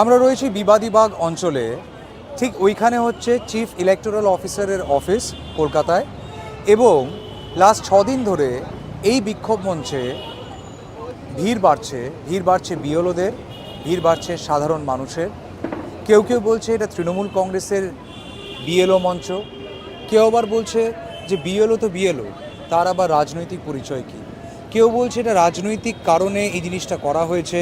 আমরা রয়েছি বিবাদীবাগ অঞ্চলে। ঠিক ওইখানে হচ্ছে চিফ ইলেকটোরাল অফিসারের অফিস কলকাতায় এবং লাস্ট দিন ধরে এই বিক্ষোভ মঞ্চে ভিড় বাড়ছে ভিড় বাড়ছে বিএলওদের, ভিড় বাড়ছে সাধারণ মানুষের। কেউ কেউ বলছে এটা তৃণমূল কংগ্রেসের বিএলও মঞ্চ। কেউ আবার বলছে যে বিএলও তো বিএলও, তার আবার রাজনৈতিক পরিচয় কী? কেউ বলছে এটা রাজনৈতিক কারণে এই জিনিসটা করা হয়েছে।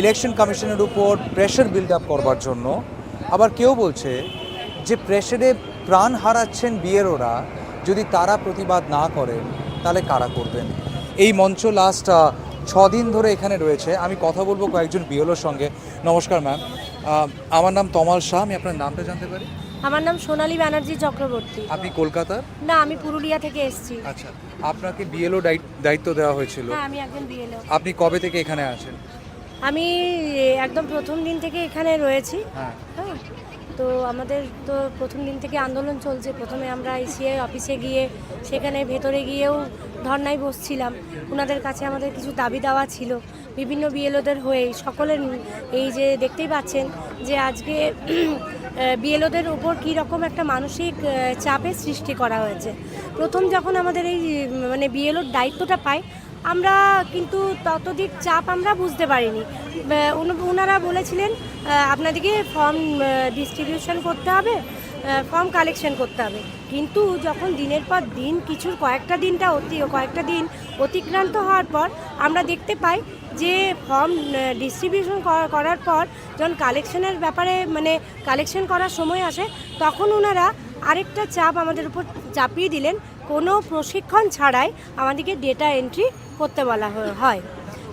ইলেকশন কমিশনের উপর প্রেশার বিল্ড আপ করবার জন্য আবার কেউ বলছে যে প্রেশারে প্রাণ হারাচ্ছেন বিএলওরা যদি তারা প্রতিবাদ না করেন তাহলে কারা করবেন? এই মঞ্চ লাস্ট দিন ধরে এখানে রয়েছে। আমি কথা বলব কয়েকজন বিএলওর সঙ্গে। নমস্কার ম্যাম আমার নাম তমাল শাহ আমি আপনার নামটা জানতে পারি? আমার নাম সোনালী ব্যানার্জি চক্রবর্তী। আপনি কলকাতার? না আমি পুরুলিয়া থেকে এসেছি। আচ্ছা আপনাকে বিএলও দায়িত্ব দেওয়া হয়েছিল। হ্যাঁ আমি একজন বিএলও। আপনি কবে থেকে এখানে আছেন? আমি একদম প্রথম দিন থেকে এখানে রয়েছি। হ্যাঁ। হ্যাঁ তো আমাদের তো প্রথম দিন থেকে আন্দোলন চলছে। প্রথমে আমরা আইসিআই অফিসে গিয়ে সেখানে ভেতরে গিয়েও ধর্নায় বসছিলাম। ওনাদের কাছে আমাদের কিছু দাবি দেওয়া ছিল। বিভিন্ন বিএলওদের হয়ে সকলের এই যে দেখতেই পাচ্ছেন যে আজকে বিএলওদের উপর কী রকম একটা মানসিক চাপের সৃষ্টি করা হয়েছে। প্রথম যখন আমাদের এই মানে বিএলওর দায়িত্বটা পাই আমরা কিন্তু ততদিক চাপ আমরা বুঝতে পারিনি। ওনারা বলেছিলেন আপনাদেরকে ফর্ম ডিস্ট্রিবিউশন করতে হবে ফর্ম কালেকশন করতে হবে। কিন্তু যখন দিনের পর দিন, কিছুর কয়েকটা দিনটা অতি, কয়েকটা দিন অতিক্রান্ত হওয়ার পর, আমরা দেখতে পাই যে ফর্ম ডিস্ট্রিবিউশন করার পর যখন কালেকশনের ব্যাপারে মানে কালেকশন করার সময় আসে, তখন ওনারা আরেকটা চাপ আমাদের উপর চাপিয়ে দিলেন কোনো প্রশিক্ষণ ছাড়াই আমাদেরকে ডেটা এন্ট্রি করতে বলা হয়-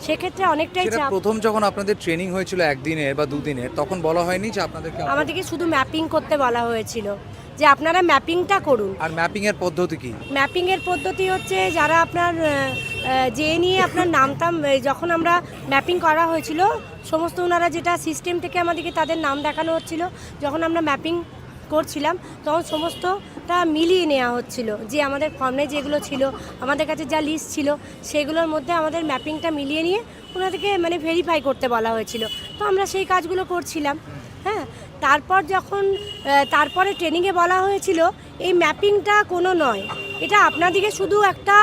সেক্ষেত্রে অনেকটাই চাপ প্রথম যখন আপনাদের ট্রেনিং হয়েছিল একদিনের বা দুদিনের তখন বলা হয়নি যে আপনাদেরকে আমাদেরকে শুধু ম্যাপিং করতে বলা হয়েছিল। যে আপনারা ম্যাপিংটা করুন। আর ম্যাপিং এর পদ্ধতি কি? ম্যাপিংয়ের পদ্ধতি হচ্ছে যারা আপনার যে নিয়ে আপনার নামতাম যখন আমরা ম্যাপিং করা হয়েছিল সমস্ত ওনারা যেটা সিস্টেম থেকে আমাদেরকে তাদের নাম দেখানো হচ্ছিল যখন আমরা ম্যাপিং করছিলাম তখন সমস্তটা মিলিয়ে নেওয়া হচ্ছিল যে আমাদের ফর্মে যেগুলো ছিল, আমাদের কাছে যা লিস্ট ছিল, সেগুলোর মধ্যে আমাদের ম্যাপিংটা মিলিয়ে নিয়ে ওনাদেরকে মানে ভেরিফাই করতে বলা হয়েছিল। তো আমরা সেই কাজগুলো করছিলাম হ্যাঁ। তারপর যখন তারপরে ট্রেনিংয়ে বলা হয়েছিল, এই ম্যাপিংটা কোনো নয়। এটা আপনাদিকে শুধু একটা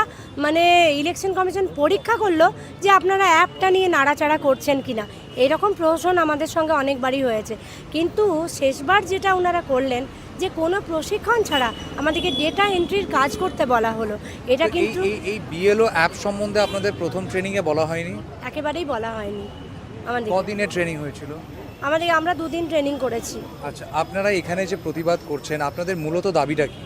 মানে ইলেকশন কমিশন পরীক্ষা করল যে আপনারা অ্যাপটা নিয়ে নাড়াচাড়া করছেন কিনা। এরকম প্রহসন আমাদের সঙ্গে অনেকবারই হয়েছে। কিন্তু শেষবার যেটা ওনারা করলেন যে কোনো প্রশিক্ষণ ছাড়া আমাদেরকে ডেটা এন্ট্রির কাজ করতে বলা হলো। এটা কিন্তু এই বিএলও অ্যাপ সম্বন্ধে আপনাদের প্রথম ট্রেনিংয়ে এ বলা হয়নি? একেবারেই বলা হয়নি আমাদের। কদিনের ট্রেনিং হয়েছিল? আমাদের আমরা দুদিন ট্রেনিং করেছি। আচ্ছা আপনারা এখানে যে প্রতিবাদ করছেন আপনাদের মূলত দাবিটা কি?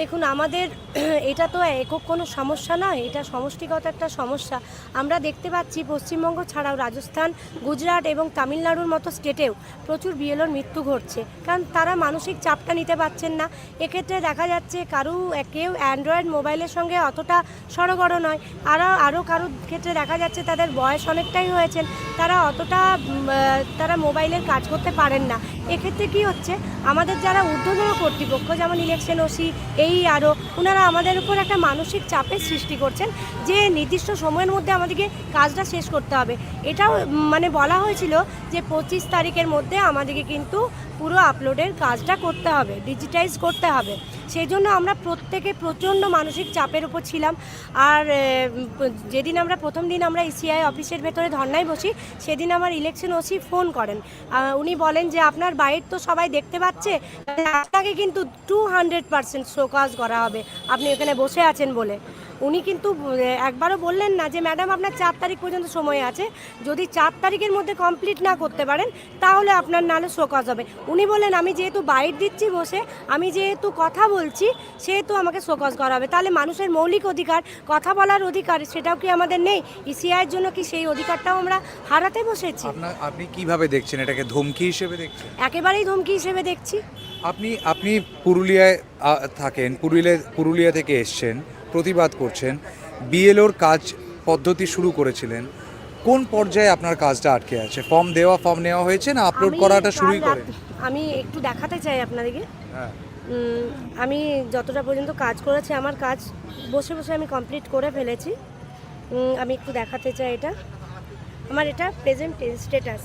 দেখুন, আমাদের এটা তো একক কোনো সমস্যা নয়, এটা সমষ্টিগত একটা সমস্যা। আমরা দেখতে পাচ্ছি পশ্চিমবঙ্গ ছাড়াও রাজস্থান, গুজরাট এবং তামিলনাড়ুর মতো স্টেটেও প্রচুর বিএলওর মৃত্যু ঘটছে। কারণ তারা মানসিক চাপটা নিতে পারছেন না। এক্ষেত্রে দেখা যাচ্ছে কারু কেউ অ্যান্ড্রয়েড মোবাইলের সঙ্গে অতটা সড়গড় নয়। আরও আরও কারোর ক্ষেত্রে দেখা যাচ্ছে তাদের বয়স অনেকটাই হয়েছেন। তারা অতটা তারা মোবাইলের কাজ করতে পারেন না। এক্ষেত্রে কি হচ্ছে? আমাদের যারা ঊর্ধ্বতন কর্তৃপক্ষ, যেমন ইলেকশন ওসি এই আরও ওনারা আমাদের উপর একটা মানসিক চাপের সৃষ্টি করছেন যে নির্দিষ্ট সময়ের মধ্যে আমাদেরকে কাজটা শেষ করতে হবে। এটাও মানে বলা হয়েছিল যে পঁচিশ তারিখের মধ্যে আমাদেরকে কিন্তু পুরো আপলোডের কাজটা করতে হবে ডিজিটাইজ করতে হবে। সেই জন্য আমরা প্রত্যেকে প্রচণ্ড মানসিক চাপের উপর ছিলাম। আর যেদিন আমরা, প্রথম দিন আমরা ইসিআই অফিসের ভেতরে ধর্নায় বসি, সেদিন আমার ইলেকশন ওসি ফোন করেন। উনি বলেন যে, আপনার বাইর তো সবাই দেখতে পাচ্ছে আপনাকে কিন্তু টু হান্ড্রেড পার্সেন্ট শোকাজ করা হবে। আপনি এখানে বসে আছেন বলে। উনি কিন্তু একবারও বললেন না যে ম্যাডাম আপনার চার তারিখ পর্যন্ত সময় আছে। যদি চার তারিখের মধ্যে কমপ্লিট না করতে পারেন তাহলে আপনার নালে শোকাজ হবে। উনি বললেন আমি যেহেতু বাইর দিচ্ছি বসে আমি যেহেতু কথা বলছি সেহেতু আমাকে শোকজ করা হবে তাহলে মানুষের মৌলিক অধিকার কথা বলার অধিকার সেটাও কি আমাদের নেই? ইসিআইয়ের জন্য কি সেই অধিকারটাও আমরা হারাতে বসেছি? আপনি কীভাবে দেখছেন এটাকে? ধমকি হিসেবে দেখছেন? একেবারেই ধমকি হিসেবে দেখছি। আপনি আপনি পুরুলিয়ায় থাকেন পুরুলিয়া পুরুলিয়া থেকে এসছেন। প্রতিবাদ করছেন। বিএলওর কাজ পদ্ধতি শুরু করেছিলেন। কোন পর্যায়ে আপনার কাজটা আটকে আছে? ফর্ম দেওয়া ফর্ম নেওয়া হয়েছে না আপলোড করাটা শুরুই করে আমি একটু দেখাতে চাই আপনাদেরকে। হ্যাঁ। আমি যতটা পর্যন্ত কাজ করেছি আমার কাজ বসে বসে আমি কমপ্লিট করে ফেলেছি। আমি একটু দেখাতে চাই এটা। আমার এটা প্রেজেন্ট স্ট্যাটাস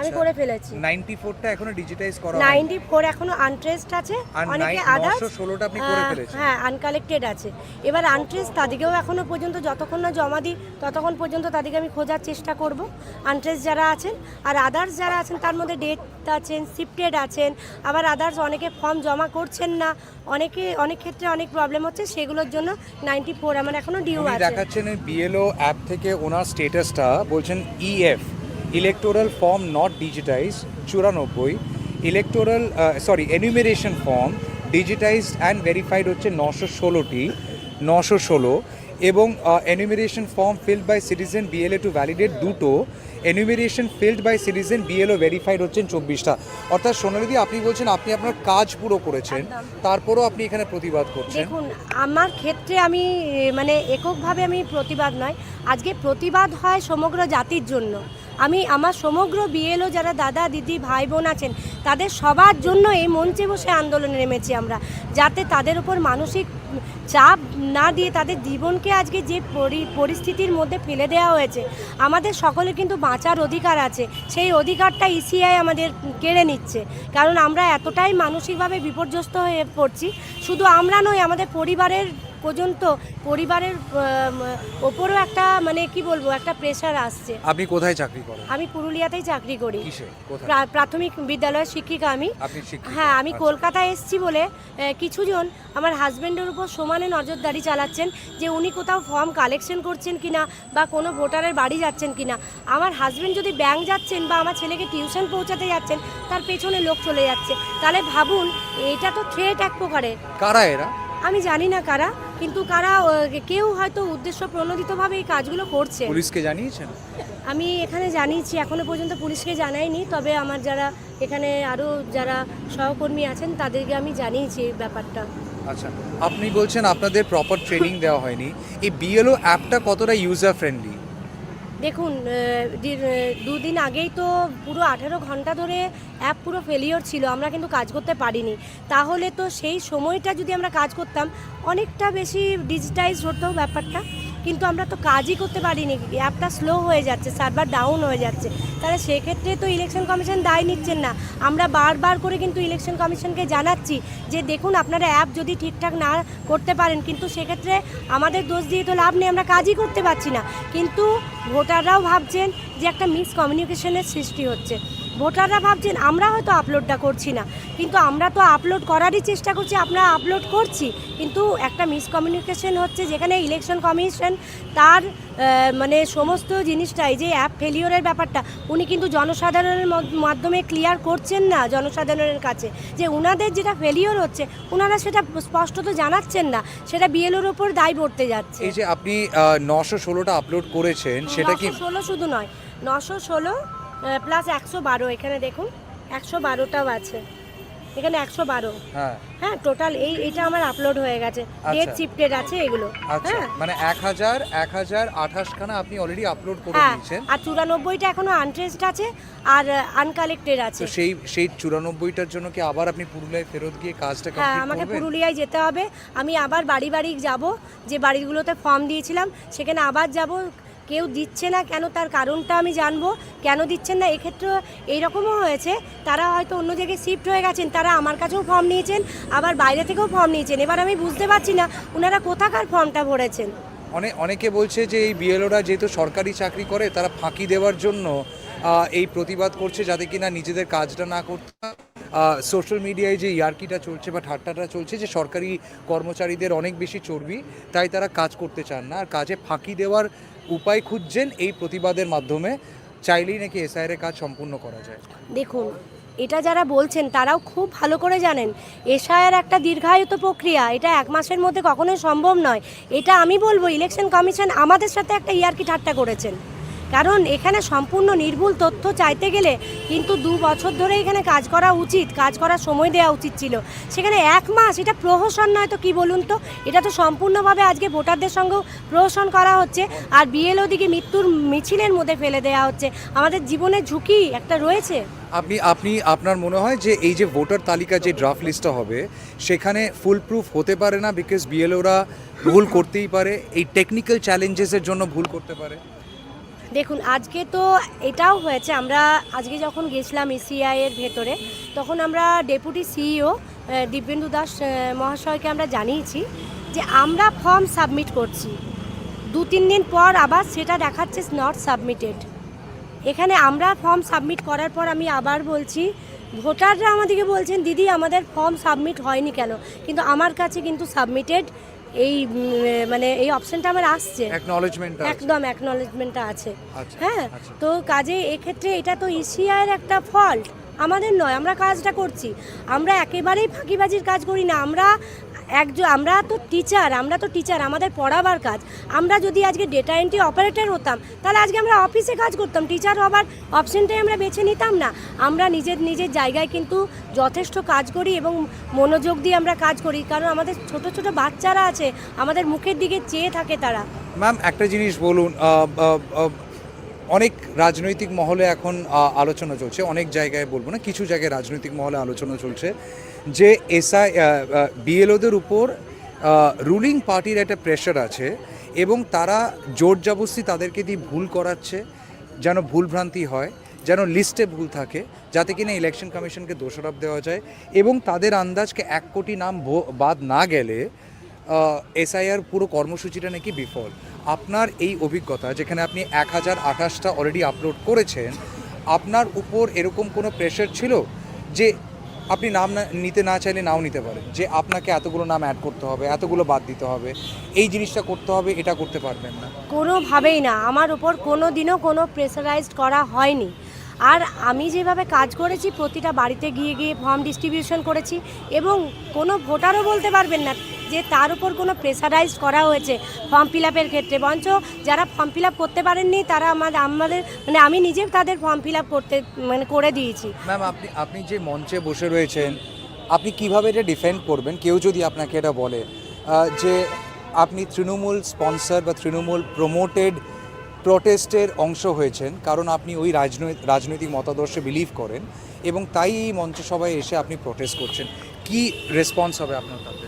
আমি করে ফেলেছি। নাইনটি ফোরটা এখনও ডিজিটাইজ করা হয়নি। নাইনটি ফোর এখনও আনট্রেসড আছে। অনেকে নাই- আদার্স 916 আপনি করে ফেলেছেন। হ্যাঁ আনকালেক্টেড আছে। এবার আনট্রেস তাদেরকেও এখনও পর্যন্ত যতক্ষণ না জমা দিই ততক্ষণ পর্যন্ত তাদেরকে আমি খোঁজার চেষ্টা করব। আনট্রেস যারা আছেন আর আদার্স যারা আছেন তার মধ্যে ডেট আছেন শিফটেড আছেন আবার আদার্স অনেকে ফর্ম জমা করছেন না অনেকে অনেক ক্ষেত্রে অনেক প্রবলেম হচ্ছে সেগুলোর জন্য নাইনটি ফোর আমার এখনও ডিউ আছে। দেখাচ্ছেন বিএলও অ্যাপ থেকে ওনার স্টেটাসটা বলছেন EF electoral form not digitize চুরানব্বই electoral sorry enumeration form digitized and verified হচ্ছে নশো ষোলোটি নশো ষোলো এবং enumeration form filled by citizen BLA to validate দুটো enumeration filled by citizen BLO verified হচ্ছেন চব্বিশটা। অর্থাৎ সোনালিদি আপনি বলছেন আপনি আপনার কাজ পুরো করেছেন। তারপরেও আপনি এখানে প্রতিবাদ করছেন। দেখুন আমার ক্ষেত্রে আমি মানে এককভাবে আমি প্রতিবাদ নয়। আজকে প্রতিবাদ হয় সমগ্র জাতির জন্য। আমি আমার সমগ্র বিএলও যারা দাদা, দিদি, ভাই, বোন আছেন, তাদের সবার জন্য এই মঞ্চে বসে আন্দোলনে নেমেছি আমরা। যাতে তাদের উপর মানসিক চাপ না দিয়ে তাদের জীবনকে আজকে যে পরি- পরিস্থিতির মধ্যে ফেলে দেওয়া হয়েছে, আমাদের সকলে কিন্তু বাঁচার অধিকার আছে। সেই অধিকারটা ইসিআই আমাদের কেড়ে নিচ্ছে। কারণ আমরা এতটাই মানসিকভাবে বিপর্যস্ত হয়ে পড়ছি। শুধু আমরা নই আমাদের পরিবারের পর্যন্ত পরিবারের ওপরও একটা মানে কি বলব একটা প্রেশার আসছে। আপনি কোথায় চাকরি করেন? আমি পুরুলিয়াতেই চাকরি করি। প্রা- প্রাথমিক বিদ্যালয়ের শিক্ষিকা আমি। হ্যাঁ আমি আচ্ছা। কলকাতায় এসেছি বলে কিছুজন আমার হাজব্যান্ডের উপর সমানে নজরদারি চালাচ্ছেন যে উনি কোথাও ফর্ম কালেকশন করছেন কিনা বা কোনো ভোটারের বাড়ি যাচ্ছেন কিনা। আমার হাজব্যান্ড যদি ব্যাংক যাচ্ছেন বা আমার ছেলেকে টিউশন পৌঁছাতে যাচ্ছেন তার পেছনে লোক চলে যাচ্ছে। তাহলে ভাবুন এটা তো থ্রেট এক প্রকারের। কারা এরা? আমি জানি না কারা কিন্তু কারা কেউ হয়তো উদ্দেশ্য প্রণোদিতভাবে এই কাজগুলো করছে। পুলিশকে জানিয়েছেন? আমি এখানে জানিয়েছি এখনও পর্যন্ত পুলিশকে জানাইনি তবে আমার যারা এখানে আরও যারা সহকর্মী আছেন তাদেরকে আমি জানিয়েছি এই ব্যাপারটা। আচ্ছা আপনি বলছেন আপনাদের প্রপার ট্রেনিং দেওয়া হয়নি। এই বিএলও অ্যাপটা কতটা ইউজার ফ্রেন্ডলি দেখুন দুদিন আগেই তো পুরো আঠেরো ঘণ্টা ধরে অ্যাপ পুরো ফেলিওর ছিল, আমরা কিন্তু কাজ করতে পারিনি। তাহলে তো সেই সময়টা যদি আমরা কাজ করতাম, অনেকটা বেশি ডিজিটাইজ হতো ব্যাপারটা। কিন্তু আমরা তো কাজই করতে পারিনি। অ্যাপটা স্লো হয়ে যাচ্ছে সার্ভার ডাউন হয়ে যাচ্ছে। তাহলে সেক্ষেত্রে তো ইলেকশন কমিশন দায় নিচ্ছেন না। আমরা বারবার করে কিন্তু ইলেকশন কমিশনকে জানাচ্ছি যে দেখুন, আপনারা অ্যাপ যদি ঠিকঠাক না করতে পারেন, কিন্তু সেক্ষেত্রে আমাদের দোষ দিয়ে তো লাভ নেই, আমরা কাজই করতে পারছি না। কিন্তু ভোটাররাও ভাবছেন যে একটা মিসকমিউনিকেশনের সৃষ্টি হচ্ছে। ভোটাররা ভাবছেন আমরা হয়তো আপলোডটা করছি না। কিন্তু আমরা তো আপলোড করারই চেষ্টা করছি আমরা আপলোড করছি। কিন্তু একটা মিসকমিউনিকেশন হচ্ছে যেখানে ইলেকশন কমিশন তার মানে সমস্ত জিনিসটাই যে অ্যাপ ফেলিওরের ব্যাপারটা উনি কিন্তু জনসাধারণের মাধ্যমে ক্লিয়ার করছেন না জনসাধারণের কাছে। যে উনাদের যেটা ফেলিওর হচ্ছে ওনারা সেটা স্পষ্টত জানাচ্ছেন না সেটা বিএলওর ওপর দায় পড়তে যাচ্ছে। এই যে আপনি নশো ষোলোটা আপলোড করেছেন সেটা কি ষোলো শুধু নয় নশো ষোলো প্লাস একশো বারো এখানে দেখুন একশো বারোটাও আছে। এখানে একশো বারো। হ্যাঁ। হ্যাঁ টোটাল এই এটা আমার আপলোড হয়ে গেছে। ডেট আচ্ছা। শিফটেড আছে এগুলো। আচ্ছা হ্যাঁ। মানে এক হাজার এক হাজার আঠাশখানা আপনি অলরেডি আপলোড করে হ্যাঁ দিয়েছেন। আর চুরানব্বইটা এখনও আনট্রেসড আছে আর আনকালেক্টেড আছে। সেই সেই চুরানব্বইটার জন্য কি আবার আপনি পুরুলিয়ায় ফেরত গিয়ে কাজটা হ্যাঁ আমাকে পুরুলিয়ায় যেতে হবে। আমি আবার বাড়ি বাড়ি যাব যে বাড়িগুলোতে ফর্ম দিয়েছিলাম সেখানে আবার যাব কেউ দিচ্ছে না কেন তার কারণটা আমি জানব। কেন দিচ্ছেন না? এক্ষেত্রে এইরকমও হয়েছে। তারা হয়তো অন্য জায়গায় শিফট হয়ে গেছেন, তারা আমার কাছেও ফর্ম নিয়েছেন, আবার বাইরে থেকেও ফর্ম নিয়েছেন। এবার আমি বুঝতে পারছি না ওনারা কোথাকার ফর্মটা ভরেছেন? অনেক অনেকে বলছে যে এই বিএলওরা যেহেতু সরকারি চাকরি করে, তারা ফাঁকি দেওয়ার জন্য এই প্রতিবাদ করছে যাতে কিনা নিজেদের কাজটা না করতে সোশ্যাল মিডিয়ায় যে ইয়ার্কিটা চলছে বা ঠাট্টাটা চলছে যে সরকারি কর্মচারীদের অনেক বেশি চর্বি, তাই তারা কাজ করতে চান না। আর কাজে ফাঁকি দেওয়ার উপায় খুঁজছেন এই প্রতিবাদের মাধ্যমে, চাইলেই নাকি এসআইয়ের কাজ সম্পূর্ণ করা যায়। দেখুন, এটা যারা বলছেন, তারাও খুব ভালো করে জানেন এসআইয়ের একটা দীর্ঘায়িত প্রক্রিয়া, এটা এক মাসের মধ্যে কখনোই সম্ভব নয়। এটা আমি বলব, ইলেকশন কমিশন আমাদের সাথে একটা ইয়ার্কি ঠাট্টা করেছেন। কারণ এখানে সম্পূর্ণ নির্ভুল তথ্য চাইতে গেলে কিন্তু দু বছর ধরে এখানে কাজ করা উচিত, কাজ করার সময় দেওয়া উচিত ছিল। সেখানে এক মাস, এটা প্রহসন নয় তো কি বলুন তো? এটা তো সম্পূর্ণভাবে আজকে ভোটারদের সঙ্গেও প্রহসন করা হচ্ছে আর বিএলও দিকে মৃত্যুর মিছিলের মধ্যে ফেলে দেওয়া হচ্ছে। আমাদের জীবনের ঝুঁকি একটা রয়েছে? আপনি আপনি, আপনার মনে হয় যে এই যে ভোটার তালিকা যে ড্রাফট লিস্টটা হবে, সেখানে ফুল প্রুফ হতে পারে না বিকজ বিএলওরা ভুল করতেই পারে? এই টেকনিক্যাল চ্যালেঞ্জেসের জন্য ভুল করতে পারে? দেখুন, আজকে তো এটাও হয়েছে, আমরা আজকে যখন গেছিলাম ইসিআই এর ভেতরে, তখন আমরা ডেপুটি সিইও দিব্যেন্দু দাস মহাশয়কে আমরা জানিয়েছি যে আমরা ফর্ম সাবমিট করছি। দু তিন দিন পর আবার সেটা দেখাচ্ছে নট সাবমিটেড এখানে আমরা ফর্ম সাবমিট করার পর আমি আবার বলছি, ভোটাররা আমাদেরকে বলছেন, দিদি, আমাদের ফর্ম সাবমিট হয়নি কেন? কিন্তু আমার কাছে কিন্তু সাবমিটেড এই মানে এই অপশনটা আমার আসছে। একদম অ্যাকনলেজমেন্টটা আছে। আচ্ছা, হ্যাঁ আচ্ছা। তো কাজে এক্ষেত্রে এটা তো এশিয়ার একটা ফল্ট আমাদের নয় আমরা কাজটা করছি। আমরা একেবারেই ফাঁকিবাজির কাজ করি না। আমরা একজন আমরা তো টিচার আমরা তো টিচার আমাদের পড়াবার কাজ। আমরা যদি আজকে ডেটা এন্ট্রি অপারেটর হতাম, তাহলে আজকে আমরা অফিসে কাজ করতাম। টিচার হবার অপশনটাই আমরা বেছে নিতাম না। আমরা নিজের নিজের জায়গায় কিন্তু যথেষ্ট কাজ করি এবং মনোযোগ দিয়ে আমরা কাজ করি। কারণ আমাদের ছোট ছোট বাচ্চারা আছে, আমাদের মুখের দিকে চেয়ে থাকে তারা। ম্যাম একটা জিনিস বলুন অনেক রাজনৈতিক মহলে এখন আলোচনা চলছে। অনেক জায়গায় বলব না, কিছু জায়গায় রাজনৈতিক মহলে আলোচনা চলছে যে এসআই বিএলওদের উপর রুলিং পার্টির একটা প্রেশার আছে এবং তারা জোর জবস্তি তাদেরকে দিয়ে ভুল করাচ্ছে, যেন ভুলভ্রান্তি হয়, যেন লিস্টে ভুল থাকে, যাতে কিনা ইলেকশন কমিশনকে দোষারোপ দেওয়া যায় এবং তাদের আন্দাজকে এক কোটি নাম বাদ না গেলে এসআইআর পুরো কর্মসূচিটা নাকি বিফল। আপনার এই অভিজ্ঞতা, যেখানে আপনি এক হাজার আঠাশটা অলরেডি আপলোড করেছেন, আপনার উপর এরকম কোনো প্রেশার ছিল যে আপনি নাম না, নিতে না চাইলে নাও নিতে পারেন? যে আপনাকে এতগুলো নাম অ্যাড করতে হবে, এতগুলো বাদ দিতে হবে, এই জিনিসটা করতে হবে, এটা করতে পারবেন না। কোনোভাবেই না, আমার উপর কোনো দিনও কোনো প্রেসারাইজড করা হয়নি। আর আমি যেভাবে কাজ করেছি, প্রতিটা বাড়িতে গিয়ে গিয়ে ফর্ম ডিস্ট্রিবিউশন করেছি, এবং কোনো ভোটারও বলতে পারবেন না যে তার উপর কোনো প্রেসারাইজ করা হয়েছে ফর্ম ফিল আপের ক্ষেত্রে। বঞ্চ যারা ফর্ম ফিল আপ করতে পারেননি, তারা আমাদের আমাদের মানে আমি নিজে তাদের ফর্ম ফিল আপ করতে মানে করে দিয়েছি। ম্যাম আপনি আপনি যে মঞ্চে বসে রয়েছেন, আপনি কীভাবে এটা ডিফেন্ড করবেন? কেউ যদি আপনাকে এটা বলে যে আপনি তৃণমূল স্পন্সর বা তৃণমূল প্রমোটেড প্রোটেস্টের অংশ হয়েছেন, কারণ আপনি ওই রাজনৈতিক রাজনৈতিক মতাদর্শে বিলিভ করেন এবং তাই এই মঞ্চসভায় এসে আপনি প্রোটেস্ট করছেন। কি রেসপন্স হবে আপনার তাতে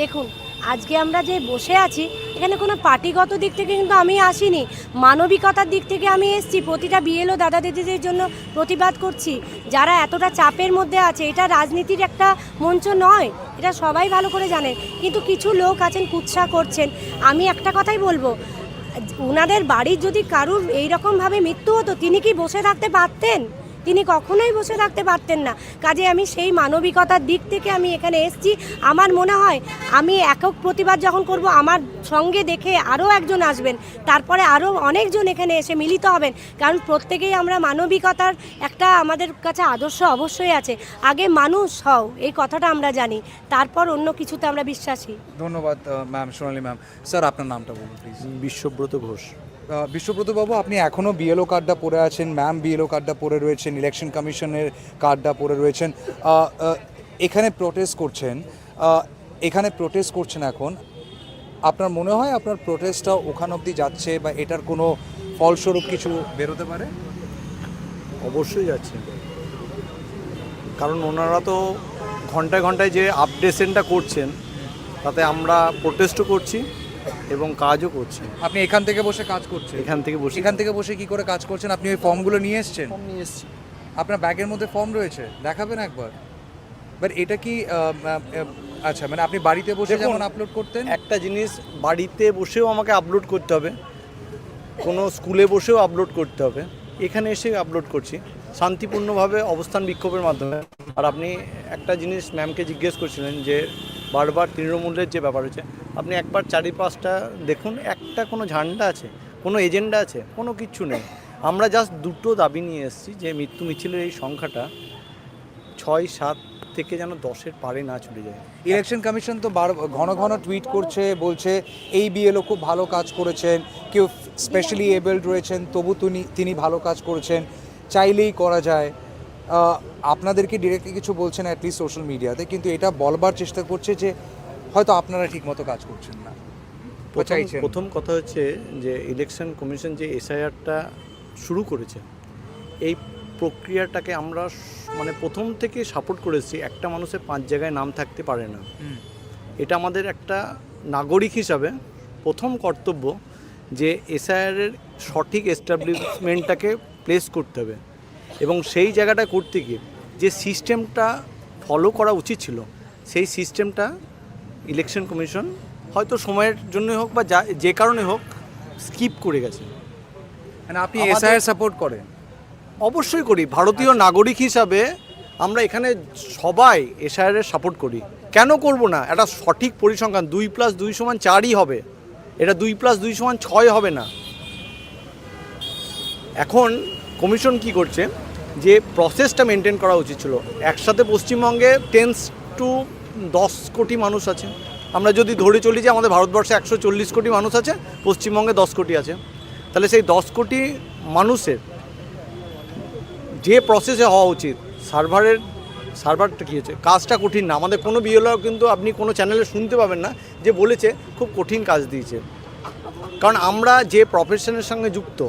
দেখুন, আজকে আমরা যে বসে আছি, এখানে কোনো পার্টিগত দিক থেকে কিন্তু আমি আসিনি। মানবিকতার দিক থেকে আমি এসেছি, প্রতিটা বিএলও দাদা দিদিদের জন্য প্রতিবাদ করছি। যারা এতটা চাপের মধ্যে আছে, এটা রাজনীতির একটা মঞ্চ নয়, এটা সবাই ভালো করে জানে। কিন্তু কিছু লোক আছেন, কুৎসা করছেন। আমি একটা কথাই বলব ওনাদের বাড়ির যদি কারুর এইরকমভাবে মৃত্যু হতো, তিনি কি বসে থাকতে পারতেন? তিনি কখনোই বসে থাকতে পারতেন না। কাজে আমি সেই মানবিকতার দিক থেকে আমি এখানে এসেছি। আমার মনে হয় আমি একক প্রতিবাদ যখন করব আমার সঙ্গে দেখে আরও একজন আসবেন তারপরে আরও অনেকজন এখানে এসে মিলিত হবেন। কারণ প্রত্যেকেই আমরা মানবিকতার একটা আমাদের কাছে আদর্শ অবশ্যই আছে। আগে মানুষ হও এই কথাটা আমরা জানি। তারপর অন্য কিছুতে আমরা বিশ্বাসী। ধন্যবাদ ম্যাম সোনালী ম্যাম স্যার আপনার নামটা বলুন প্লিজ বিশ্বব্রত ঘোষ। বিশ্বব্রত বাবু, আপনি এখনও বিএলও কার্ডটা পরে আছেন ম্যাম বিএলও কার্ডটা পরে রয়েছেন ইলেকশন কমিশনের কার্ডটা পরে রয়েছেন। এখানে প্রোটেস্ট করছেন এখানে প্রোটেস্ট করছেন এখন। আপনার মনে হয় আপনার প্রোটেস্টটা ওখান অবধি যাচ্ছে বা এটার কোনো ফলস্বরূপ কিছু বেরোতে পারে? অবশ্যই যাচ্ছে। কারণ ওনারা তো ঘন্টায় ঘন্টায় যে আপডেশনটা করছেন, তাতে আমরা প্রোটেস্টও করছি। এবং কাজও করছি আপনি এখান থেকে বসে কাজ করছেন? এখান থেকে বসে এখান থেকে বসে কি করে কাজ করছেন? আপনি ওই ফর্মগুলো নিয়ে এসছেন? ফর্ম নিয়ে এসেছি। আপনার ব্যাগের মধ্যে ফর্ম রয়েছে? দেখাবেন একবার। বাট এটা কি আচ্ছা মানে আপনি বাড়িতে বসে যেমন আপলোড করতেন? একটা জিনিস বাড়িতে বসেও আমাকে আপলোড করতে হবে। কোনো স্কুলে বসেও আপলোড করতে হবে। এখানে এসে আপলোড করছি। শান্তিপূর্ণভাবে অবস্থান বিক্ষোভের মাধ্যমে। আর আপনি একটা জিনিস ম্যামকে জিজ্ঞেস করছিলেন যে বারবার তৃণমূলের যে ব্যাপার হচ্ছে, আপনি একবার চারিপাশটা দেখুন, একটা কোনো ঝান্ডা আছে, কোনো এজেন্ডা আছে, কোনো কিচ্ছু নেই। আমরা জাস্ট দুটো দাবি নিয়ে এসেছি যে মৃত্যু মিছিলের এই সংখ্যাটা ছয়, সাত থেকে যেন দশের পারে না চলে যায়। ইলেকশন কমিশন তো বার, ঘন ঘন টুইট করছে, বলছে এই বিএলও খুব ভালো কাজ করেছেন, কেউ স্পেশালি এবেলড রয়েছেন, তবু তিনি তিনি ভালো কাজ করেছেন, চাইলেই করা যায়। আপনাদেরকে ডিরেক্টলি কিছু বলছেন অ্যাটলিস্ট সোশ্যাল মিডিয়াতে কিন্তু এটা বলবার চেষ্টা করছে যে হয়তো আপনারা ঠিকমতো কাজ করছেন না। প্রথম কথা হচ্ছে যে ইলেকশন কমিশন যে এসআইআরটা শুরু করেছে এই প্রক্রিয়াটাকে আমরা মানে প্রথম থেকে সাপোর্ট করেছি একটা মানুষের পাঁচ জায়গায় নাম থাকতে পারে না। এটা আমাদের একটা নাগরিক হিসাবে প্রথম কর্তব্য যে এসআইআরের সঠিক এস্টাবলিশমেন্টটাকে প্লেস করতে হবে। এবং সেই জায়গাটা করতে গিয়ে যে সিস্টেমটা ফলো করা উচিত ছিল সেই সিস্টেমটা ইলেকশন কমিশন হয়তো সময়ের জন্যই হোক বা যা- যে কারণে হোক স্কিপ করে গেছে। মানে আপনি এসআইআর সাপোর্ট করেন? অবশ্যই করি। ভারতীয় নাগরিক হিসাবে আমরা এখানে সবাই এসআইআরের সাপোর্ট করি। কেন করব না? এটা সঠিক পরিসংখ্যান। দুই প্লাস দুই সমান চারই হবে। এটা দুই প্লাস দুই সমান ছয় হবে না। এখন কমিশন কি করছে? যে প্রসেসটা মেনটেন করা উচিত ছিল। একসাথে পশ্চিমবঙ্গে টেন্স টু দশ কোটি মানুষ আছে। আমরা যদি ধরে চলি যে আমাদের ভারতবর্ষে একশো চল্লিশ কোটি মানুষ আছে, পশ্চিমবঙ্গে দশ কোটি আছে। তাহলে সেই দশ কোটি মানুষের যে প্রসেসে হওয়া উচিত সার্ভারের সার্ভারটা কী হচ্ছে? কাজটা কঠিন না। আমাদের কোনো বিএলও কিন্তু আপনি কোনো চ্যানেলে শুনতে পাবেন না যে বলেছে খুব কঠিন কাজ দিয়েছে। কারণ আমরা যে প্রফেশনের সঙ্গে যুক্ত,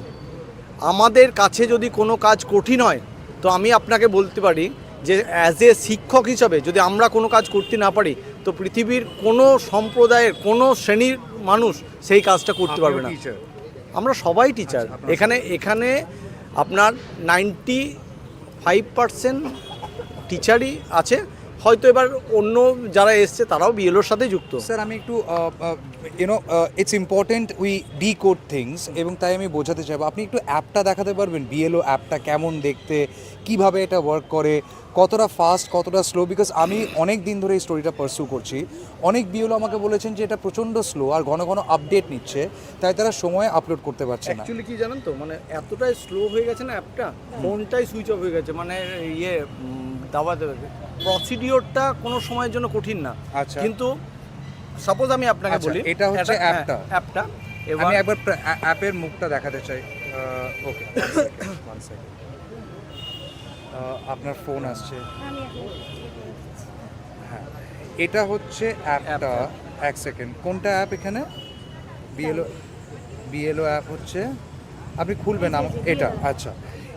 আমাদের কাছে যদি কোনো কাজ কঠিন হয় তো আমি আপনাকে বলতে পারি যে অ্যাজ এ শিক্ষক হিসাবে যদি আমরা কোনো কাজ করতে না পারি তো পৃথিবীর কোনো সম্প্রদায়ের কোনো শ্রেণির মানুষ সেই কাজটা করতে পারবে না। আমরা সবাই টিচার আচ্ছা, এখানে এখানে আপনার নাইনটি ফাইভ পার্সেন্ট টিচারই আছে। হয়তো এবার অন্য যারা এসছে তারাও বিএলওর সাথে যুক্ত। স্যার আমি একটু you know it's important we decode things এবং তাই আমি বোঝাতে চাইব। আপনি একটু অ্যাপটা দেখাতে পারবেন বিএলও অ্যাপটা কেমন দেখতে কীভাবে এটা ওয়ার্ক করে কতটা ফাস্ট কতটা স্লো বিকজ আমি অনেক দিন ধরে এই স্টোরিটা পারসু করছি। অনেক বিএলও আমাকে বলেছেন যে এটা প্রচণ্ড স্লো আর ঘন ঘন আপডেট নিচ্ছে তাই তারা সময় আপলোড করতে পারছে না। অ্যাকচুয়ালি কি জানেন তো? মানে এতটাই স্লো হয়ে গেছে না অ্যাপটা ফোনটাই সুইচ অফ হয়ে গেছে। মানে ইয়ে দাবা দেবে। প্রসিডিওরটা কোনো সময়ের জন্য কঠিন না। আচ্ছা। কিন্তু সাপোজ আমি আপনাকে আচ্ছা, বলি এটা হচ্ছে অ্যাপটা। অ্যাপটা আমি একবার অ্যাপের মুখটা দেখাতে চাই। ওকে আপনার ফোন আসছে। আমি হ্যাঁ এটা হচ্ছে অ্যাপটা এক সেকেন্ড কোনটা অ্যাপ এখানে? বিএলও বিএলও অ্যাপ হচ্ছে আপনি খুলবেন আম- এটা আচ্ছা।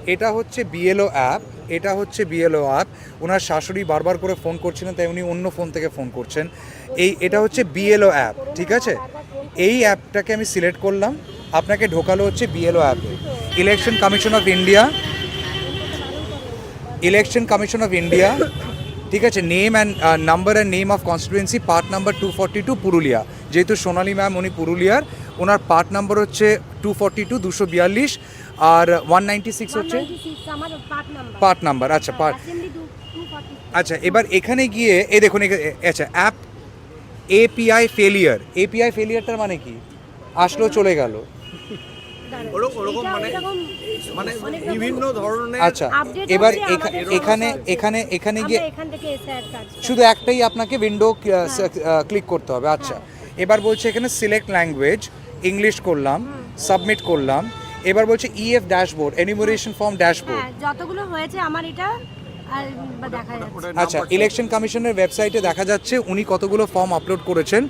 এটা হচ্ছে বিএলও অ্যাপ এটা হচ্ছে বিএলও অ্যাপ ওনার শাশুড়ি বারবার করে ফোন করছিলেন তাই উনি অন্য ফোন থেকে ফোন করছেন। এই এটা হচ্ছে বিএলও অ্যাপ ঠিক আছে? এই অ্যাপটাকে আমি সিলেক্ট করলাম। আপনাকে ঢোকালো হচ্ছে বিএলও অ্যাপে election commission of India election commission of India ঠিক আছে name and number and name of constituency part number two forty two Purulia যেহেতু সোনালি ম্যাম উনি পুরুলিয়ার ওনার পার্ট নাম্বার হচ্ছে টু ফর্টি টু দুশো বিয়াল্লিশ আর ওয়ান নাইনটি সিক্স হচ্ছে পার্ট নাম্বার আচ্ছা পার্ট আচ্ছা এবার এখানে গিয়ে এই দেখুন এ- আচ্ছা অ্যাপ এপিআই ফেলিয়ার এপিআই ফেলিয়ারটার মানে কি? আসলো চলে গেল। ওরকম- মানে- মানে বিভিন্ন ধরনের আচ্ছা এবার এখানে এখানে এখানে গিয়ে। শুধু একটাই আপনাকে উইন্ডো ক্লিক করতে হবে আচ্ছা। এবার বলছে এখানে সিলেক্ট ল্যাঙ্গুয়েজ ইংলিশ করলাম সাবমিট করলাম এবার বলছে EF dashboard enumeration form dashboard হ্যাঁ যতগুলো হয়েছে আমার এটা আর বা দেখা যাচ্ছে। আচ্ছা ইলেকশন কমিশনের ওয়েবসাইটে দেখা যাচ্ছে উনি কতগুলো ফর্ম আপলোড করেছেন।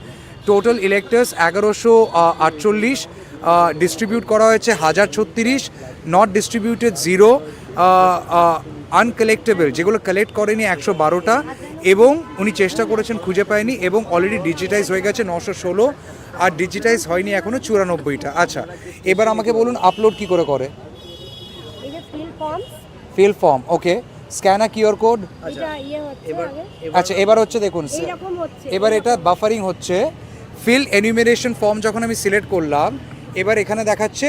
টোটাল ইলেক্টার্স এগারোশো আটচল্লিশ ডিস্ট্রিবিউট করা হয়েছে হাজার ছত্রিশ নট ডিস্ট্রিবিউটেড জিরো আনকালেক্টেবল যেগুলো কালেক্ট করেনি একশো বারোটা এবং উনি চেষ্টা করেছেন খুঁজে পায়নি এবং অলরেডি ডিজিটাইজ হয়ে গেছে নশো ষোলো আর ডিজিটাইজ হয়নি এখনও চুরানব্বইটা। আচ্ছা এবার আমাকে বলুন আপলোড কি করে করে? Fill form okay scanner QR code আচ্ছা এবার হচ্ছে দেখুন এবার এটা বাফারিং হচ্ছে। ফিল এনিউমিনেশন ফর্ম যখন আমি সিলেক্ট করলাম এবার এখানে দেখাচ্ছে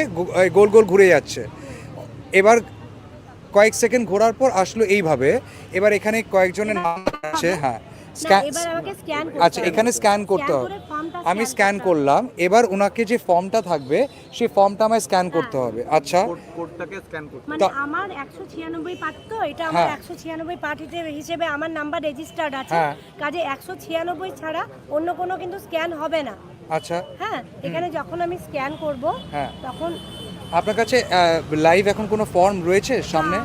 গোল গোল ঘুরে যাচ্ছে। এবার কয়েক সেকেন্ড ঘোরার পর আসলো এইভাবে। এবার এখানে কয়েকজনের নাম আছে হ্যাঁ। না, স্ক্যান এবার আমাকে স্ক্যান আচ্ছা এখানে স্ক্যান করতে হবে। আমি স্ক্যান করলাম। এবার ওনাকে যে ফর্মটা থাকবে সেই ফর্মটা আমায় স্ক্যান করতে হবে। আচ্ছা। কোডটাকে স্ক্যান করতে মানে আমার একশো ছিয়ানব্বই পার্ট তো এটা আমার হ্যাঁ। একশো ছিয়ানব্বই পার্ট হিসেবে আমার নাম্বার রেজিস্টার্ড আছে। হ্যাঁ। কাজে একশো ছিয়ানব্বই ছাড়া অন্য কোনো কিন্তু স্ক্যান হবে না। আচ্ছা। হ্যাঁ এখানে যখন আমি স্ক্যান করব হ্যাঁ। তখন আপনার কাছে লাইভ এখন কোনো ফর্ম রয়েছে সামনে?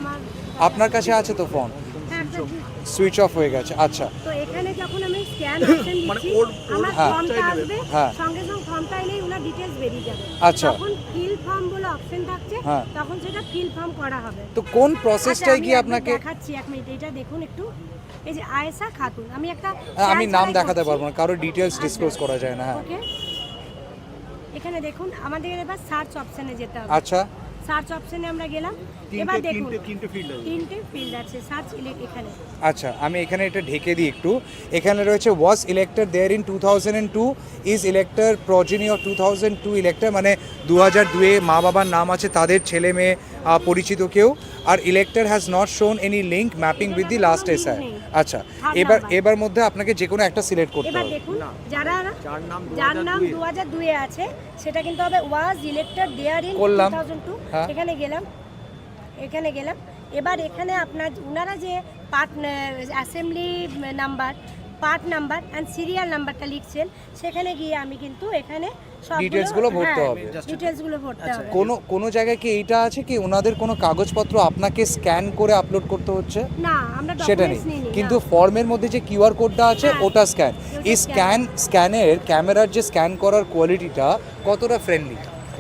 আপনার কাছে আছে তো ফর্ম হ্যাঁ, সুইচ অফ হয়ে গেছে আচ্ছা। তো এখানে যখন আমি স্ক্যান অপশন মানে দিচ্ছি ওর- ওর আমার হ্যাঁ। ফর্মটা আসবে হ্যাঁ। সঙ্গে সঙ্গে ফর্মটা এলেই ওনার ডিটেলস বেরিয়ে যাবে। আচ্ছা। তখন ফিল ফর্ম বলে অপশন থাকছে হ্যাঁ। তখন সেটা ফিল ফর্ম করা হবে। তো কোন আচ্ছা, প্রসেসটাই কি আপনাকে দেখাচ্ছি এক মিনিট এটা দেখুন একটু। এই যে আয়েশা খাতুন আমি একটা হ্যাঁ, আমি নাম দেখাতে পারব না কারও ডিটেলস ডিসক্লোজ করা যায় না হ্যাঁ। ওকে। এখানে দেখুন আমাদের এবার সার্চ অপশনে যেতে হবে। আচ্ছা। সার্চ অপশনে আমরা গেলাম। এবার দেখুন তিনটে ফিল্ড আছে। তিনটে ফিল্ড আছে সার্চ এখানে। আচ্ছা আমি এখানে এটা ঢেকে দিই একটু। এখানে রয়েছে was elector there in two thousand two is elector progeny of two thousand two elector মানে দু হাজার দুয়ে মা বাবার নাম আছে তাদের ছেলে মেয়ে পরিচিত কেউ। আর elector has not shown any link mapping with the last S আচ্ছা এবার এবার মধ্যে আপনাকে যে কোনো একটা সিলেক্ট করতে হবে। দেখুন যারা যার নাম দু হাজার দুয়ে। আছে সেটা কিন্তু হবে ওয়াজ ইলেক্টেড দেয়ার ইন। এখানে গেলাম এখানে গেলাম। এবার এখানে আপনার ওনারা যে part assembly number part number and serial নাম্বারটা লিখছেন সেখানে গিয়ে আমি কিন্তু এখানে Details গুলো ভরতে হবে। ডিটেলসগুলো ভরতে হবে। কোনো কোনো জায়গায় কি এইটা আছে কি? ওনাদের কোনো কাগজপত্র আপনাকে স্ক্যান করে আপলোড করতে হচ্ছে? না আমরা সেটা নেই। কিন্তু ফর্মের মধ্যে যে কিউআর কোডটা আছে হ্যাঁ, ওটা স্ক্যান এই স্ক্যান স্ক্যানের ক্যামেরার যে স্ক্যান করার কোয়ালিটিটা কতটা ফ্রেন্ডলি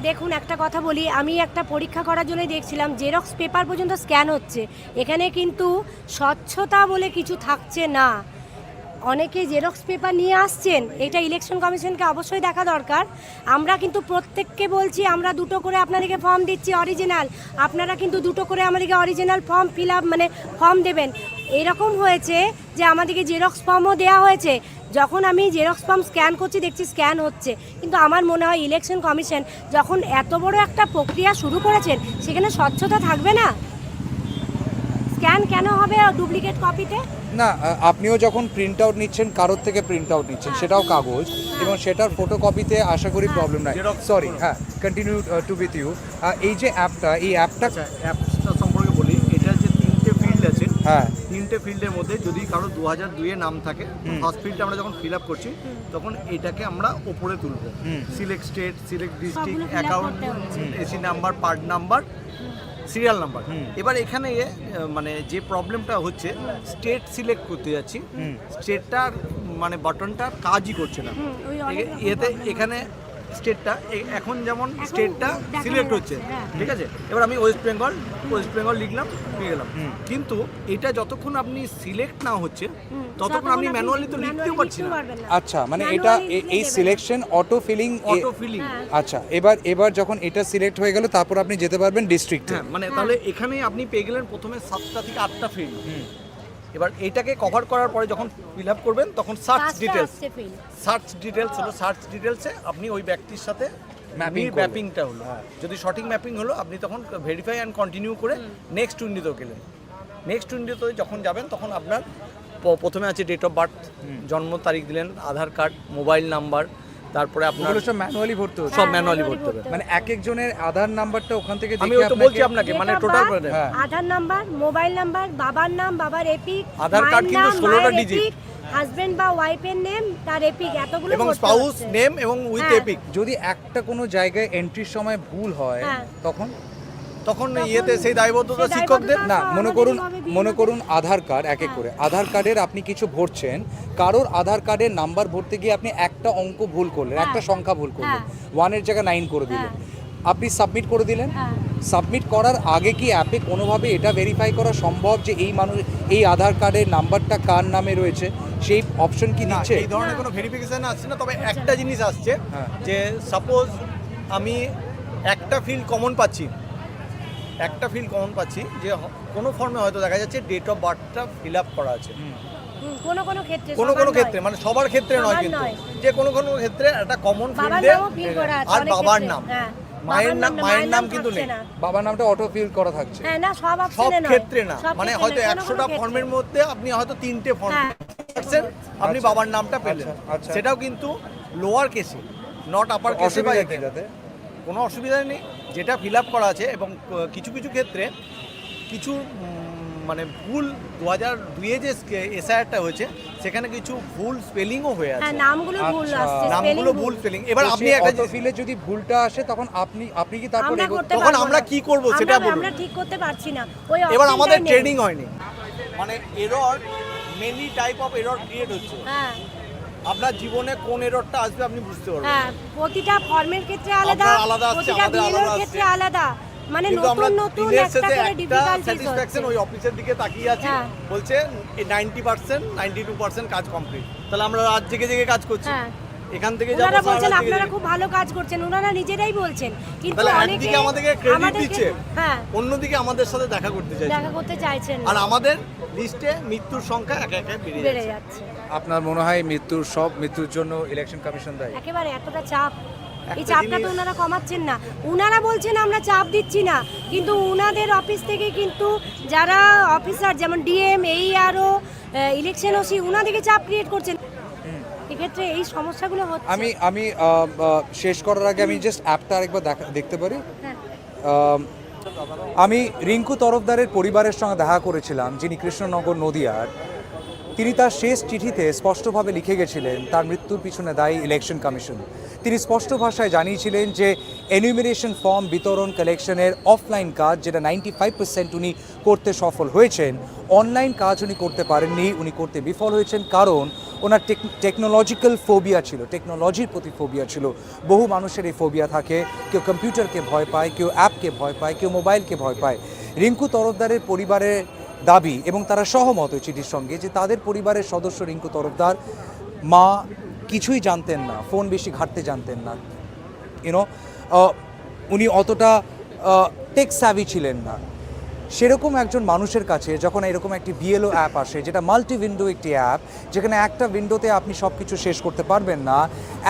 দেখুন একটা কথা বলি আমি একটা পরীক্ষা করার জন্যই দেখছিলাম জেরক্স পেপার পর্যন্ত স্ক্যান হচ্ছে। এখানে কিন্তু স্বচ্ছতা বলে কিছু থাকছে না। অনেকে জেরক্স পেপার নিয়ে আসছেন, এটা ইলেকশন কমিশনকে অবশ্যই দেখা দরকার। আমরা কিন্তু প্রত্যেককে বলছি, আমরা দুটো করে আপনাদেরকে ফর্ম দিচ্ছি অরিজিনাল আপনারা কিন্তু দুটো করে আমাদেরকে অরিজিনাল ফর্ম ফিল আপ মানে ফর্ম দেবেন। এরকম হয়েছে যে আমাদেরকে জেরক্স ফর্মও দেওয়া হয়েছে। যখন আমি জেরক্স ফর্ম স্ক্যান করছি, দেখছি স্ক্যান হচ্ছে। কিন্তু আমার মনে হয় ইলেকশন কমিশন যখন এত বড় একটা প্রক্রিয়া শুরু করেছেন, সেখানে স্বচ্ছতা থাকবে না? স্ক্যান কেন হবে ডুপ্লিকেট কপিতে না আপনিও যখন প্রিন্ট আউট নিচ্ছেন কারোর থেকে প্রিন্ট আউট নিচ্ছেন সেটাও কাগজ এবং সেটার ফটোকপিতে আশা করি প্রবলেম নাই। সরি হ্যাঁ কন্টিনিউ টু উইথ ইউ এই যে অ্যাপটা এই অ্যাপটা আচ্ছা অ্যাপসটা সম্পর্কে বলি এটা যে তিনটে ফিল্ড আছে। হ্যাঁ। তিনটে ফিল্ডের মধ্যে যদি কারও দু হাজার দুইয়ে নাম থাকে ফার্স্ট ফিল্ডে আমরা যখন ফিল আপ করছি তখন এটাকে আমরা ওপরে তুলবো। হুম। Select state select district account AC number part number serial number এবার এখানে এ, মানে যে প্রবলেমটা হচ্ছে স্টেট সিলেক্ট করতে যাচ্ছি। হুম। স্টেটটার মানে বাটনটা কাজই করছে না। এতে এখানে স্টেটটা এখন যেমন স্টেটটা সিলেক্ট হচ্ছে হ্যাঁ। ঠিক আছে? এবার আমি ওয়েস্ট বেঙ্গল ওয়েস্ট বেঙ্গল লিখলাম পেয়ে গেলাম। হুম। কিন্তু এটা যতক্ষণ আপনি সিলেক্ট না হচ্ছে ততক্ষণ আপনি ম্যানুয়ালি তো লিখতেও manually পারছি না। আচ্ছা মানে এটা এই selection auto filling auto filling. আচ্ছা এবার এবার যখন এটা সিলেক্ট হয়ে গেল তারপর আপনি যেতে পারবেন ডিস্ট্রিক্টে হ্যাঁ মানে তাহলে এখানে আপনি পেয়ে গেলেন প্রথমে সাতটা থেকে আটটা ফিল্ড এবার এটাকে কভার করার পরে যখন ফিল আপ করবেন তখন সার্চ ডিটেলস সার্চ ডিটেলস হলো সার্চ ডিটেলসে আপনি ওই ব্যক্তির সাথে করবেন। ম্যাপিংটা হলো। যদি সঠিক ম্যাপিং হলো আপনি তখন ভেরিফাই অ্যান্ড কন্টিনিউ করে নেক্সট উইন্ডোতেও গেলেন। নেক্সট উইন্ডোতে যখন যাবেন তখন আপনার প্রথমে আছে ডেট অফ বার্থ জন্ম তারিখ দিলেন আধার কার্ড মোবাইল নাম্বার তারপরে আপনার সব ম্যানুয়ালি ভরতে হবে সব ম্যানুয়ালি ভরতে হবে। মানে এক একজনের আধার নাম্বারটা ওখান থেকে আমি তো বলছি আপনাকে মানে টোটাল করে দেন। হ্যাঁ। আধার নাম্বার মোবাইল নাম্বার বাবার নাম বাবার এপিক আধার কার্ড কিন্তু 16টা ডিজিট হাজবেন্ড বা ওয়াইফের নেম তার এপিক এতগুলো এবং স্পাউস নেম এবং উইথ হ্যাঁ। এপিক। যদি একটা কোনো জায়গায় এন্ট্রির সময় ভুল হয় হ্যাঁ। তখন তখন ইয়েতে সেই দায়বদ্ধতা শিক্ষকদের না মনে করুন মনে করুন আধার কার্ড এক এক হ্যাঁ। করে আধার কার্ডের আপনি কিছু ভরছেন কারোর আধার কার্ডের নাম্বার ভরতে গিয়ে আপনি একটা অঙ্ক ভুল করলেন হ্যাঁ। একটা সংখ্যা ভুল করলেন হ্যাঁ। ওয়ানের জায়গায় নাইন করে দিলেন আপনি সাবমিট করে দিলেন। সাবমিট করার আগে কি অ্যাপে কোনোভাবে এটা ভেরিফাই করা সম্ভব যে এই মানুষ এই আধার কার্ডের নাম্বারটা কার নামে রয়েছে সেই অপশন কি না দিচ্ছে এই ধরনের কোনো ভেরিফিকেশন আসছে না তবে একটা জিনিস আসছে। যে সাপোজ আমি একটা ফিল্ড কমন পাচ্ছি একটা ফিল কমন পাচ্ছি যে কোনো ফর্মে হয়তো দেখা যাচ্ছে ডেট অফ বার্থটা ফিল আপ করা আছে। কোনো কোনো ক্ষেত্রে কোনো কোনো ক্ষেত্রে মানে সবার ক্ষেত্রে নয় কিন্তু। যে কোনো কোনো ক্ষেত্রে একটা কমন বাবার ফিল্ডে করা আছে আর বাবার নাম। হ্যাঁ, মায়ের নাম মায়ের নাম কিন্তু নেই। বাবার নামটা অটো ফিল করা থাকছে। হ্যাঁ না সব ক্ষেত্রে না। মানে হয়তো নয়, কোনো একশোটা কোনো ফর্মের মধ্যে আপনি হয়তো তিনটে ফর্ম হ্যাঁ। পাচ্ছেন। আপনি আচ্ছা। বাবার নামটা পেলেন। আচ্ছা, আচ্ছা। সেটাও কিন্তু লোয়ার কেসে নট আপার কেসে বা কোনো অসুবিধা নেই যেটা ফিল আপ করা আছে এবং কিছু কিছু ক্ষেত্রে কিছু মানে ভুল দু হাজার দুয়ে যে এসআইআরটা হয়েছে সেখানে কিছু ভুল স্পেলিংও হয়ে আছে। হ্যাঁ নামগুলো ভুল আচ্ছা। আসছে নামগুলো ভুল স্পেলিং এবার আপনি একটা ফিলে যদি ভুলটা আসে তখন আপনি আপনি কি তারপর তখন আমরা কি করব সেটা বলুন। আমরা ঠিক করতে পারছি না। ওই এবার আমাদের ট্রেনিং হয়নি। মানে error many type of error create হচ্ছে। হ্যাঁ। আপনার জীবনে কোন এররটা আসবে আপনি বুঝতে পারবেন। হ্যাঁ প্রতিটা ফর্মের ক্ষেত্রে আলাদা আলাদা প্রতিটা আলাদা ক্ষেত্রে আলাদা। মানে নতুন নতুন একটা করে একটা ডিফিকাল্টিস স্যাটিসফ্যাকশন ওই অফিসের দিকে তাকিয়ে আছি। হ্যাঁ। বলছে এই ninety percent ninety two percent কাজ কমপ্লিট তাহলে আমরা রাত জেগে জেগে কাজ করছি। হ্যাঁ। এখান থেকে ওনারা বলছেন আপনারা খুব ভালো কাজ করছেন। ওনারা নিজেরাই বলছেন কিন্তু অনেকে আমাদেরকে ক্রেডিট দিচ্ছে হ্যাঁ। অন্যদিকে আমাদের সাথে দেখা করতে চাইছে। দেখা করতে চাইছেন। আর আমাদের লিস্টে মৃত্যুর সংখ্যা একা একা বেড়ে যাচ্ছে। আপনার মনে হয় মৃত্যুর সব মৃত্যুর জন্য ইলেকশন কমিশন দায়ী? একেবারে এতটা চাপ। এই চাপটা তো ওনারা কমাচ্ছেন না। ওনারা বলছেন আমরা চাপ দিচ্ছি না। কিন্তু ওনাদের অফিস থেকে কিন্তু যারা অফিসার যেমন ডিএম এই আরও ইলেকশন ওসি উনাদেরকে চাপ ক্রিয়েট করছেন। এক্ষেত্রে এই সমস্যাগুলো হচ্ছে। আমি আমি শেষ করার আগে আমি জাস্ট অ্যাপটা আরেকবার দেখা দেখতে পারি। হ্যাঁ। আমি রিঙ্কু তরফদারের পরিবারের সঙ্গে দেখা করেছিলাম যিনি কৃষ্ণনগর নদিয়ার। তিনি তার শেষ চিঠিতে স্পষ্টভাবে লিখে গেছিলেন, তার মৃত্যুর পিছনে দায়ী ইলেকশন কমিশন তিনি স্পষ্ট ভাষায় জানিয়েছিলেন যে এনিউমিনেশন ফর্ম বিতরণ কালেকশনের অফলাইন কাজ, যেটা নাইনটি ফাইভ পার্সেন্ট উনি করতে সফল হয়েছেন অনলাইন কাজ উনি করতে পারেননি, উনি করতে বিফল হয়েছেন কারণ ওনার টেকনোলজিক্যাল ফোবিয়া ছিল টেকনোলজির প্রতি ফোবিয়া ছিল। বহু মানুষের এই ফোবিয়া থাকে, কেউ কম্পিউটারকে ভয় পায়, কেউ অ্যাপকে ভয় পায়, কেউ মোবাইলকে ভয় পায়। রিঙ্কু তরফদারের পরিবারের দাবি এবং তারা সহমত ওই চিঠির সঙ্গে যে তাদের পরিবারের সদস্য রিঙ্কু তরফদার, মা কিছুই জানতেন না, ফোন বেশি ঘাটতে জানতেন না। ইউনো উনি অতটা টেক স্যাভি ছিলেন না। সেরকম একজন মানুষের কাছে যখন এরকম একটি বিএলও অ্যাপ আসে, যেটা মাল্টি উইন্ডো একটি অ্যাপ যেখানে একটা উইন্ডোতে আপনি সব কিছু শেষ করতে পারবেন না,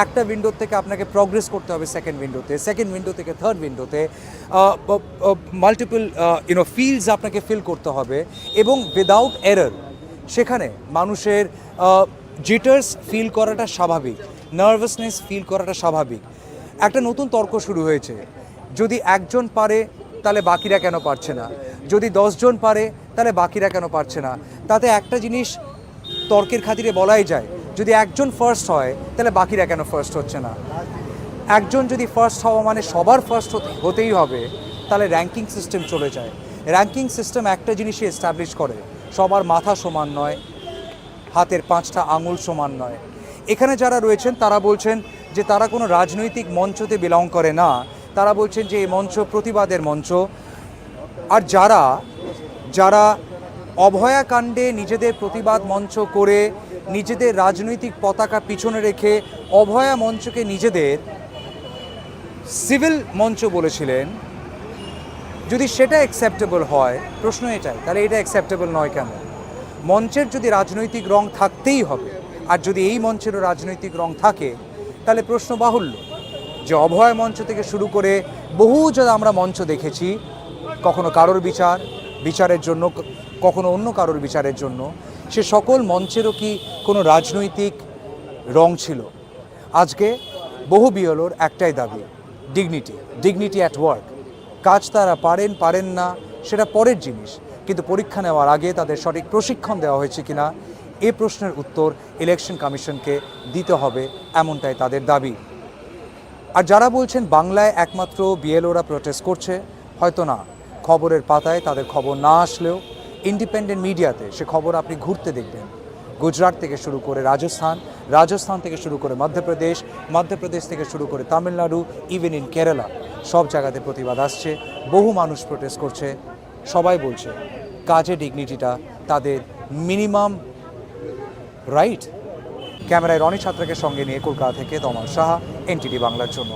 একটা উইন্ডো থেকে আপনাকে প্রগ্রেস করতে হবে সেকেন্ড উইন্ডোতে সেকেন্ড উইন্ডো থেকে থার্ড উইন্ডোতে মাল্টিপল ইউনো ফিল্ডস আপনাকে ফিল করতে হবে এবং উইদাউট এরর সেখানে মানুষের জিটার্স ফিল করাটা স্বাভাবিক নার্ভাসনেস ফিল করাটা স্বাভাবিক। একটা নতুন তর্ক শুরু হয়েছে, যদি একজন পারে তাহলে বাকিরা কেন পারছে না? যদি দশজন পারে, তাহলে বাকিরা কেন পারছে না? তাতে একটা জিনিস তর্কের খাতিরে বলাই যায়, যদি একজন ফার্স্ট হয়, তাহলে বাকিরা কেন ফার্স্ট হচ্ছে না? একজন যদি ফার্স্ট হওয়া মানে সবার ফার্স্ট হতেই হবে, তাহলে র্যাঙ্কিং সিস্টেম চলে যায়। র্যাঙ্কিং সিস্টেম একটা জিনিসই এস্টাবলিশ করে, সবার মাথা সমান নয়, হাতের পাঁচটা আঙুল সমান নয়। এখানে যারা রয়েছেন, তারা বলছেন যে তারা কোনো রাজনৈতিক মঞ্চতে বিলং করে না তারা বলছেন যে এই মঞ্চ প্রতিবাদের মঞ্চ। আর যারা যারা অভয়াকাণ্ডে নিজেদের প্রতিবাদ মঞ্চ করে নিজেদের রাজনৈতিক পতাকা পিছনে রেখে অভয়া মঞ্চকে নিজেদের সিভিল মঞ্চ বলেছিলেন, যদি সেটা অ্যাকসেপ্টেবল হয়, প্রশ্ন এটাই, তাহলে এটা অ্যাকসেপ্টেবল নয় কেন? মঞ্চের যদি রাজনৈতিক রং থাকতেই হবে, আর যদি এই মঞ্চেরও রাজনৈতিক রং থাকে, তাহলে প্রশ্ন বাহুল্য। যে অভয় মঞ্চ থেকে শুরু করে বহু যারা আমরা মঞ্চ দেখেছি, কখনো কারোর বিচার, বিচারের জন্য, কখনো অন্য কারোর বিচারের জন্য, সে সকল মঞ্চেরও কি কোনো রাজনৈতিক রং ছিল? আজকে বহু বিয়লোর একটাই দাবি ডিগনিটি ডিগনিটি অ্যাট ওয়ার্ক কাজ তারা পারেন পারেন না, সেটা পরের জিনিস। কিন্তু পরীক্ষা নেওয়ার আগে তাদের সঠিক প্রশিক্ষণ দেওয়া হয়েছে কিনা, এ প্রশ্নের উত্তর ইলেকশন কমিশনকে দিতে হবে, এমনটাই তাদের দাবি। আর যারা বলছেন বাংলায় একমাত্র বিএলওরা প্রোটেস্ট করছে, হয়তো না। খবরের পাতায় তাদের খবর না আসলেও ইন্ডিপেন্ডেন্ট মিডিয়াতে সে খবর আপনি ঘুরতে দেখবেন। গুজরাট থেকে শুরু করে রাজস্থান রাজস্থান থেকে শুরু করে মধ্যপ্রদেশ মধ্যপ্রদেশ থেকে শুরু করে তামিলনাড়ু ইভেন ইন কেরালা সব জায়গাতে প্রতিবাদ আসছে। বহু মানুষ প্রোটেস্ট করছে। সবাই বলছে, কাজে ডিগনিটিটা তাদের মিনিমাম রাইট ক্যামেরায় রনি ছাত্রাকে সঙ্গে নিয়ে কলকাতা থেকে তমাল সাহা এনটিডি বাংলার জন্য।